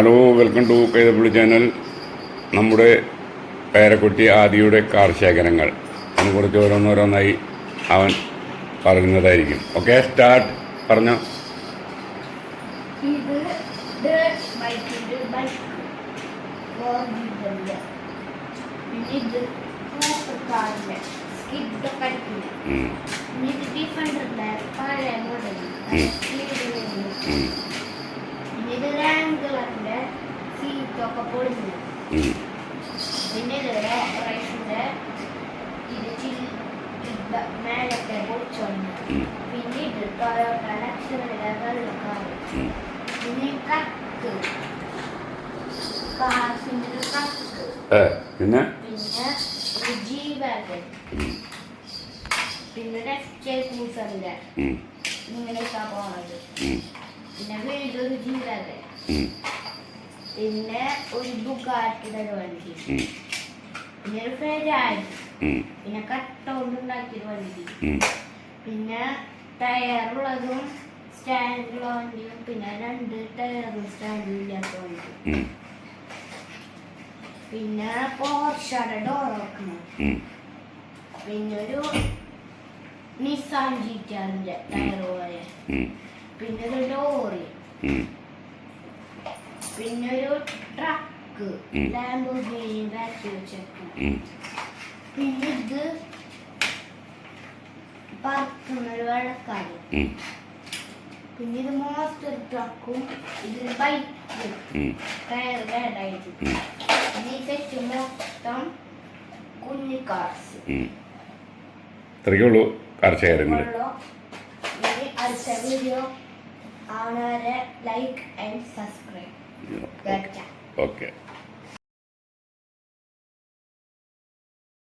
Hello welcome to Kaithapally channel. നമ്മുടെ പേരക്കുട്ടി ആദിയുടെ കാർ ശേഖരങ്ങൾ. അതിനെക്കുറിച്ച് ഓരോന്നോരോന്നായി അവൻ പറയുന്നതായിരിക്കും. Okay start. പറഞ്ഞോ. ഇത് പിന്നെ ഇത് മേലൊക്കെ പിന്നെ ഇത് ടൊയോട്ട പിന്നെ? പിന്നെ പിന്നെ ജി പിന്നെ പോണത്. പിന്നെ ഒരു ജി പിന്നെ ഒരു ബുഗാട്ടിയുടെ വണ്ടി. പിന്നെ ഒരു ഫെരാരി. പിന്നെ കട്ട കൊണ്ടുണ്ടാക്കിയൊരു വണ്ടി. പിന്നെ ടയറുള്ളതും സ്റ്റാൻഡുള്ള വണ്ടിയും പിന്നെ രണ്ട് ടയറും സ്റ്റാൻഡും ഇല്ലാത്ത വണ്ടി. പിന്നെ പോർഷയുടെ ഡോർ വെക്കണം പിന്നെ ഒരു നിസാൻ ജീറ്റാറിന്റെ ടയർ പോലെ പിന്നെ ഒരു ലോറി. ഉം, പിന്നെ ഒരു ട്രക്ക്. ലാംബോർഗിനി ബാക്കി വെച്ചേക്കണം പിന്നെ ഇത് പറക്കുന്ന ഒരു വെള്ളക്കാട് പിന്നെ ഇത് മോസ്റ്റർ ട്രക്കും ഇത് ബൈക്ക് ടയർ കേടായിട്ട്. ഈ സെറ്റ് മൊത്തം കുഞ്ഞു കാർസ്. ഇത്രയ്ക്കുള്ളൂ കാർ ശേഖരങ്ങൾ ഇനി അടുത്ത വീഡിയോ ആവണവരെ ലൈക്ക് ആൻഡ് സബ്സ്ക്രൈബ് ഓക്കെ